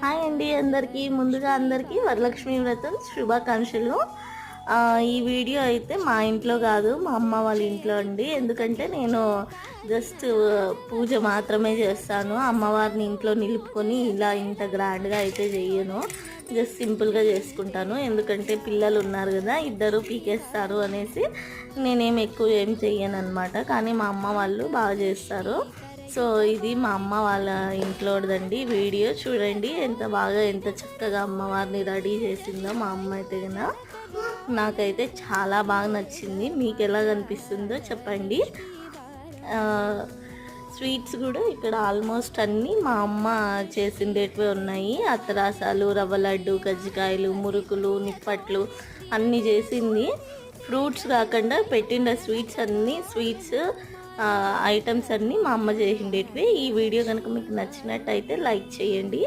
Hi అండి అందరికీ. ముందుగా అందరికీ వరలక్ష్మి వ్రతం శుభాకాంక్షలు. ఈ వీడియో అయితే మా ఇంట్లో కాదు మా అమ్మ వాళ్ళ ఇంట్లో అండి. ఎందుకంటే నేను జస్ట్ పూజ మాత్రమే చేస్తాను. అమ్మవారిని ఇంట్లో నిలుపుకొని ఇలా ఇంత గ్రాండ్గా అయితే చేయను. జస్ట్ సింపుల్గా చేసుకుంటాను. ఎందుకంటే పిల్లలు ఉన్నారు కదా ఇద్దరు పీకేస్తారు అనేసి నేనేం ఎక్కువ ఏం చెయ్యను అనమాట కానీ మా అమ్మ వాళ్ళు బాగా చేస్తారు. సో ఇది మా అమ్మ వాళ్ళ ఇంట్లోదండి వీడియో చూడండి. ఎంత బాగా ఎంత చక్కగా అమ్మవారిని రెడీ చేసిందో మా అమ్మ అయితే కదా నాకైతే చాలా బాగా నచ్చింది. మీకు ఎలా కనిపిస్తుందో చెప్పండి. స్వీట్స్ కూడా ఇక్కడ ఆల్మోస్ట్ అన్నీ మా అమ్మ చేసిండేటివి ఉన్నాయి. అత్తరాసాలు రవ్వ లడ్డు కజ్జికాయలు మురుకులు నిప్పట్లు అన్నీ చేసింది. ఫ్రూట్స్ కాకుండా పెట్టిన స్వీట్స్ అన్నీ స్వీట్స్ ఐటమ్స్ అన్నీ మా అమ్మ చేసిండేటివి. ఈ వీడియో కనుక మీకు నచ్చినట్టయితే లైక్ చేయండి.